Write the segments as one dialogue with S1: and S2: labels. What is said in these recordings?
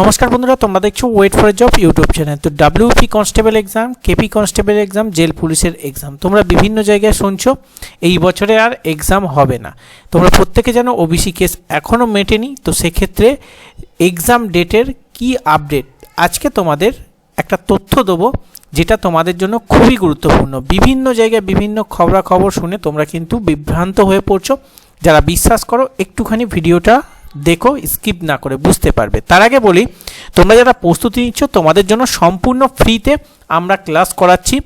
S1: নমস্কার বন্ধুরা, তোমরা দেখছ wait for job YouTube channel তো WP constable exam KP constable exam jail পুলিশের এক্সাম তোমরা বিভিন্ন জায়গায় শুনছো, এই বছরে আর এক্সাম হবে না। তোমরা প্রত্যেকে জানো ওবিসি কেস এখনও মেটেনি। তো সেক্ষেত্রে এক্সাম ডেটের কি আপডেট আজকে তোমাদের একটা তথ্য দেবো, যেটা তোমাদের জন্য খুবই গুরুত্বপূর্ণ। বিভিন্ন জায়গায় বিভিন্ন খবরাখবর শুনে তোমরা কিন্তু বিভ্রান্ত হয়ে পড়ছো। যারা বিশ্বাস করো, একটুখানি ভিডিওটা দেখো স্কিপ না করে বুঝতে পারবে। তার আগে বলি, তোমরা যারা প্রস্তুতি নিচ্ছ, তোমাদের জন্য সম্পূর্ণ ফ্রিতে আমরা ক্লাস করাচ্ছি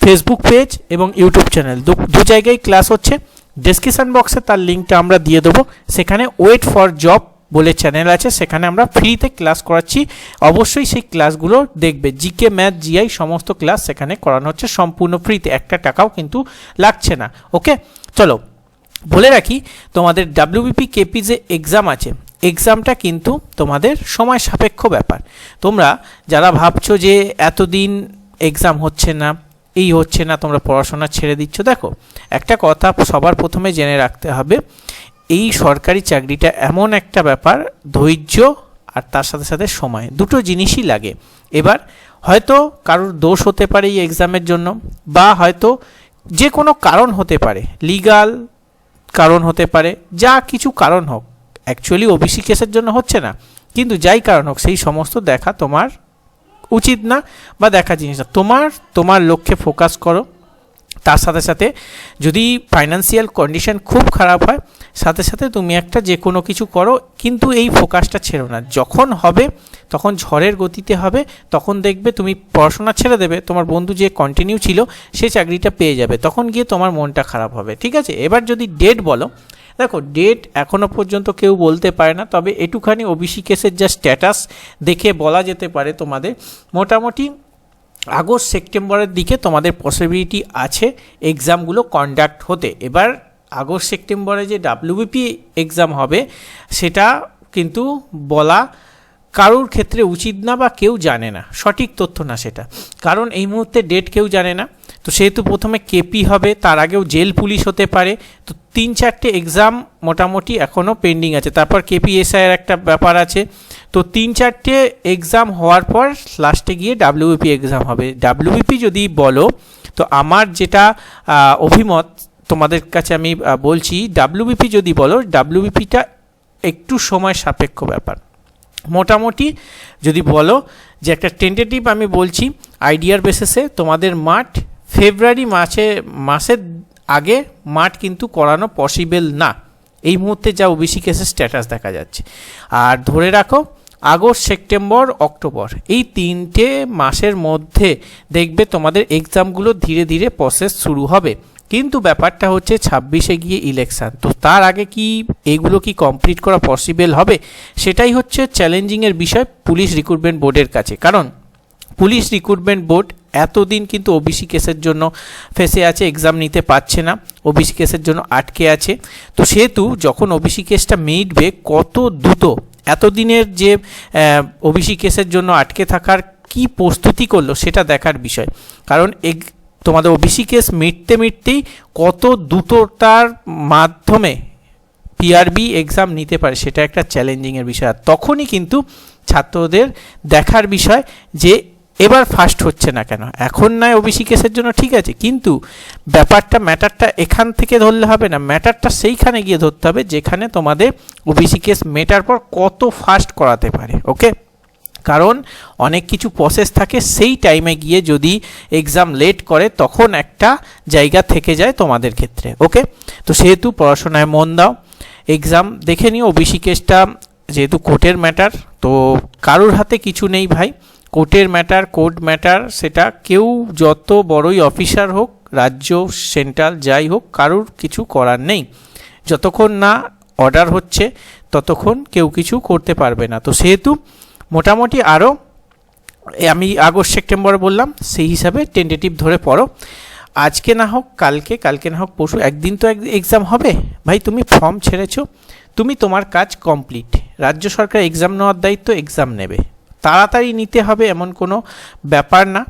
S1: ফেসবুক পেজ এবং ইউটিউব চ্যানেল দু জায়গায় ক্লাস হচ্ছে। ডেসক্রিপশান বক্সে তার লিঙ্কটা আমরা দিয়ে দেবো। সেখানে ওয়েট ফর জব বলে চ্যানেল আছে, সেখানে আমরা ফ্রিতে ক্লাস করাচ্ছি। অবশ্যই সেই ক্লাসগুলো দেখবে। জিকে ম্যাথ জিআই সমস্ত ক্লাস সেখানে করানো হচ্ছে সম্পূর্ণ ফ্রিতে একটা টাকাও কিন্তু লাগছে না। ওকে চলো বলে রাখি, তোমাদের ডাব্লিউবিপি কেপি যে এক্সাম আছে এক্সামটা কিন্তু তোমাদের সময় সাপেক্ষ ব্যাপার। তোমরা যারা ভাবছ যে এতদিন এক্সাম হচ্ছে না, এই হচ্ছে না, তোমরা পড়াশোনা ছেড়ে দিচ্ছ, দেখো, একটা কথা সবার প্রথমে জেনে রাখতে হবে, এই সরকারি চাকরিটা এমন একটা ব্যাপার, ধৈর্য আর তার সাথে সাথে সময়, দুটো জিনিসই লাগে। এবার, হয়তো কারোর দোষ হতে পারে এই এক্সামের জন্য, বা হয়তো যে কোনো কারণ হতে পারে লিগাল কারণ হতে পারে, যা কিছু কারণ হোক। অ্যাকচুয়ালি ওবিসি কেসের জন্য হচ্ছে না। কিন্তু যাই কারণ হোক, সেই সমস্ত দেখা তোমার উচিত না বা দেখা জিনিস না তোমার তোমার লক্ষ্যে ফোকাস করো। তার সাথে সাথে যদি ফাইন্যান্সিয়াল কন্ডিশন খুব খারাপ হয়, সাথে সাথে তুমি একটা যে কোনো কিছু করো, কিন্তু এই ফোকাসটা ছেড়ো না। যখন হবে, তখন ঝড়ের গতিতে হবে, তখন দেখবে তুমি পড়াশোনা ছেড়ে দেবে, তোমার বন্ধু যে কন্টিনিউ ছিল, সে চাকরিটা পেয়ে যাবে, তখন গিয়ে তোমার মনটা খারাপ হবে, ঠিক আছে? এবার যদি ডেট বলো, দেখো ডেট এখনও পর্যন্ত কেউ বলতে পারে না, তবে একটুখানি ওবিসি কেসের যা স্ট্যাটাস দেখে বলা যেতে পারে তোমাদের। মোটামুটি আগস্ট, সেপ্টেম্বরের দিকে তোমাদের পসিবিলিটি আছে এক্সামগুলো কন্ডাক্ট হতে। এবার আগস্ট, সেপ্টেম্বরে যে ডাব্লিউবিপি এক্সাম হবে, সেটা কিন্তু বলা কারোর ক্ষেত্রে উচিত না বা কেউ জানে না। সঠিক তথ্য না সেটা। কারণ এই মুহূর্তে ডেট কেউ জানে না। তো সেহেতু প্রথমে কেপি হবে, তার আগেও জেল পুলিশ হতে পারে। তো তিন চারটে এক্সাম মোটামুটি এখনও পেন্ডিং আছে। তারপর কেপিএসআইয়ের একটা ব্যাপার আছে। তো তিন চারটে এক্সাম হওয়ার পর লাস্টে গিয়ে ডাব্লিউবিপি এক্সাম হবে। ডাব্লিউবিপি যদি বলো, তো আমার যেটা অভিমত তোমাদের কাছে আমি বলছি ডাব্লিউবিপি যদি বলো ডাব্লিউবিপিটা একটু সময় সাপেক্ষ ব্যাপার। মোটামুটি যদি বলো যে একটা টেন্টেটিভ আমি বলছি আইডিয়ার বেসিসে তোমাদের মাঠ ফেব্রুয়ারি মাসে, মাসের আগে মাঠ কিন্তু করানো পসিবল না। এই মুহূর্তে যা ওবিসি কেসের স্ট্যাটাস দেখা যাচ্ছে। আর ধরে রাখো আগস্ট, সেপ্টেম্বর, অক্টোবর। এই তিনটে মাসের মধ্যে দেখবে তোমাদের এক্সামগুলো ধীরে ধীরে প্রসেস শুরু হবে। কিন্তু ব্যাপারটা হচ্ছে ছাব্বিশে গিয়ে ইলেকশান তো তার আগে কি এগুলো কি কমপ্লিট করা পসিবল হবে? সেটাই হচ্ছে চ্যালেঞ্জিংয়ের বিষয় পুলিশ রিক্রুটমেন্ট বোর্ডের কাছে। কারণ পুলিশ রিক্রুটমেন্ট বোর্ড এতদিন কিন্তু ওবিসি কেসের জন্য ফেসে আছে এক্সাম নিতে পারছে না। ওবিসি কেসের জন্য আটকে আছে। তো সেহেতু যখন ওবিসি কেসটা মিটবে, কত দ্রুত এতদিনের যে ওবিসি কেসের জন্য আটকে থাকার কি প্রস্তুতি করল সেটা দেখার বিষয়। কারণ এক তোমাদের ওবিসি কেস মিটতে মিটতেই কত দ্রুততার মাধ্যমে পিআরবি এক্সাম নিতে পারে সেটা একটা চ্যালেঞ্জিংয়ের বিষয়। আর তখনই কিন্তু ছাত্রদের দেখার বিষয় যে এবার ফার্স্ট হচ্ছে না কেন? এখন নয় ওবিসি কেসের জন্য ঠিক আছে, কিন্তু ব্যাপারটা ম্যাটারটা এখান থেকে ধরলে হবে না। ম্যাটারটা সেইখানে গিয়ে ধরতে হবে যেখানে তোমাদের ওবিসি কেস মেটার পর কত ফাস্ট করাতে পারে ওকে কারণ অনেক কিছু প্রসেস থাকে, সেই টাইমে গিয়ে যদি এক্সাম লেট করে, তখন একটা জায়গা থেকে যায় তোমাদের ক্ষেত্রে ওকে তো সেহেতু পড়াশোনায় মন দাও। এক্সাম দেখে নিও ওবিসি কেসটা যেহেতু কোর্টের ম্যাটার তো কারোর হাতে কিছু নেই ভাই। কোর্টের ম্যাটার, কোর্ট ম্যাটার, সেটা কেউ যত বড়ই অফিসার হোক, রাজ্য, সেন্ট্রাল, যাই হোক, কারোর কিছু করার নেই। যতক্ষণ না অর্ডার হচ্ছে, ততক্ষণ কেউ কিছু করতে পারবে না। তো সেহেতু মোটামুটি আরও আমি আগস্ট, সেপ্টেম্বর বললাম, সেই হিসাবে টেন্টেটিভ ধরে পড়ো। আজকে না হোক, কালকে কালকে না হোক, পরশু, একদিন তো এক এক্সাম হবে। ভাই, তুমি ফর্ম ছেড়েছো, তুমি তোমার কাজ কমপ্লিট রাজ্য সরকার এক্সাম নেওয়ার দায়িত্ব এক্সাম নেবে। তাড়াতাড়ি নিতে হবে এমন কোনো ব্যাপার না।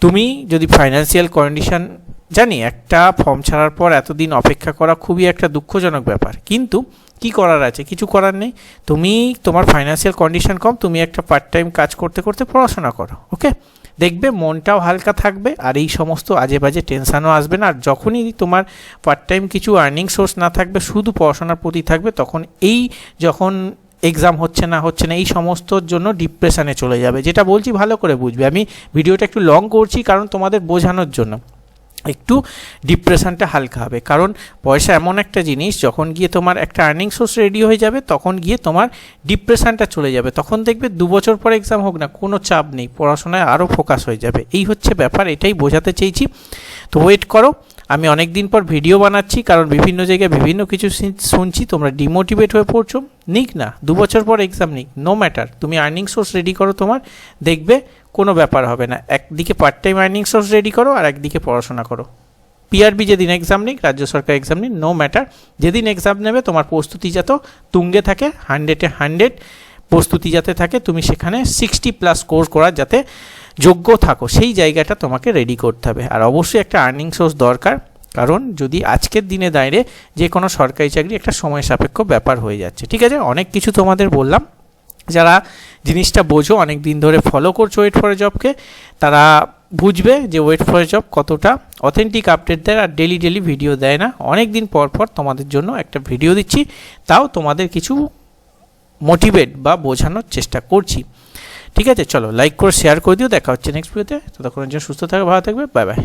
S1: তুমি যদি ফাইন্যান্সিয়াল কন্ডিশন জানি একটা ফর্ম ছাড়ার পর এতদিন অপেক্ষা করা খুবই একটা দুঃখজনক ব্যাপার। কিন্তু কি করার আছে? কিছু করার নেই। তুমি, তোমার ফাইন্যান্সিয়াল কন্ডিশন কম, তুমি একটা পার্ট টাইম কাজ করতে করতে পড়াশোনা করো ওকে দেখবে মনটাও হালকা থাকবে আর এই সমস্ত আজে বাজে টেনশানও আসবে না। আর যখনই তোমার পার্ট টাইম কিছু আর্নিং সোর্স না থাকবে, শুধু পড়াশোনার প্রতি থাকবে, তখন এই যখন এক্সাম হচ্ছে না হচ্ছে না, এই সমস্তর জন্য ডিপ্রেশনে চলে যাবে। যেটা বলছি ভালো করে বুঝবে। আমি ভিডিওটা একটু লং করছি কারণ তোমাদের বোঝানোর জন্য। একটু ডিপ্রেশনটা হালকা হবে। কারণ পয়সা এমন একটা জিনিস, যখন গিয়ে তোমার একটা আর্নিং সোর্স রেডি হয়ে যাবে, তখন গিয়ে তোমার ডিপ্রেশনটা চলে যাবে। তখন দেখবে দু বছর পর এক্সাম হোক না, কোনো চাপ নেই, পড়াশোনায় আরও ফোকাস হয়ে যাবে। এই হচ্ছে ব্যাপার, এটাই বোঝাতে চেয়েছি। তো ওয়েট করো। আমি অনেক দিন পর ভিডিও বানাচ্ছি, কারণ বিভিন্ন জায়গায় বিভিন্ন কিছু শুন- শুনছি, তোমরা ডিমোটিভেট হয়ে পড়ছো। নিক না, দু বছর পর এক্সাম নিক নো ম্যাটার তুমি আর্নিং সোর্স রেডি করো তোমার, দেখবে কোনো ব্যাপার হবে না। একদিকে part time earning source ready করো, আর একদিকে পড়াশোনা করো। পিআরবি যেদিন এক্সাম নিক, রাজ্য সরকার এক্সাম নিক নো ম্যাটার যেদিন এক্সাম নেবে, তোমার প্রস্তুতি যাতে তুঙ্গে থাকে হান্ড্রেডে হান্ড্রেড প্রস্তুতি যাতে থাকে, তুমি সেখানে সিক্সটি প্লাস কোর্স করার যাতে যোগ্য থাকো, সেই জায়গাটা তোমাকে রেডি করতে হবে। আর অবশ্যই একটা আর্নিং সোর্স দরকার, কারণ যদি আজকের দিনে দাঁড়িয়ে যে কোনো সরকারি চাকরি একটা সময় সাপেক্ষ ব্যাপার হয়ে যাচ্ছে। ঠিক আছে? অনেক কিছু তোমাদের বললাম। যারা জিনিসটা বোঝো, অনেক দিন ধরে ফলো করছ ওয়েট ফর জবকে তারা বুঝবে যে ওয়েট ফর জব কতটা অথেন্টিক আপডেট দেয় আর ডেলি ডেলি ভিডিও দেয় না। অনেক দিন পর পর তোমাদের জন্য একটা ভিডিও দিচ্ছি, তাও তোমাদের কিছু মোটিভেট বা বোঝানোর চেষ্টা করছি। ঠিক আছে, চলো লাইক করে শেয়ার করে দিও, দেখা হচ্ছে নেক্সট ভিডিওতে ততক্ষণের জন্য সুস্থ থাকবে ভালো থাকবে বাই বাই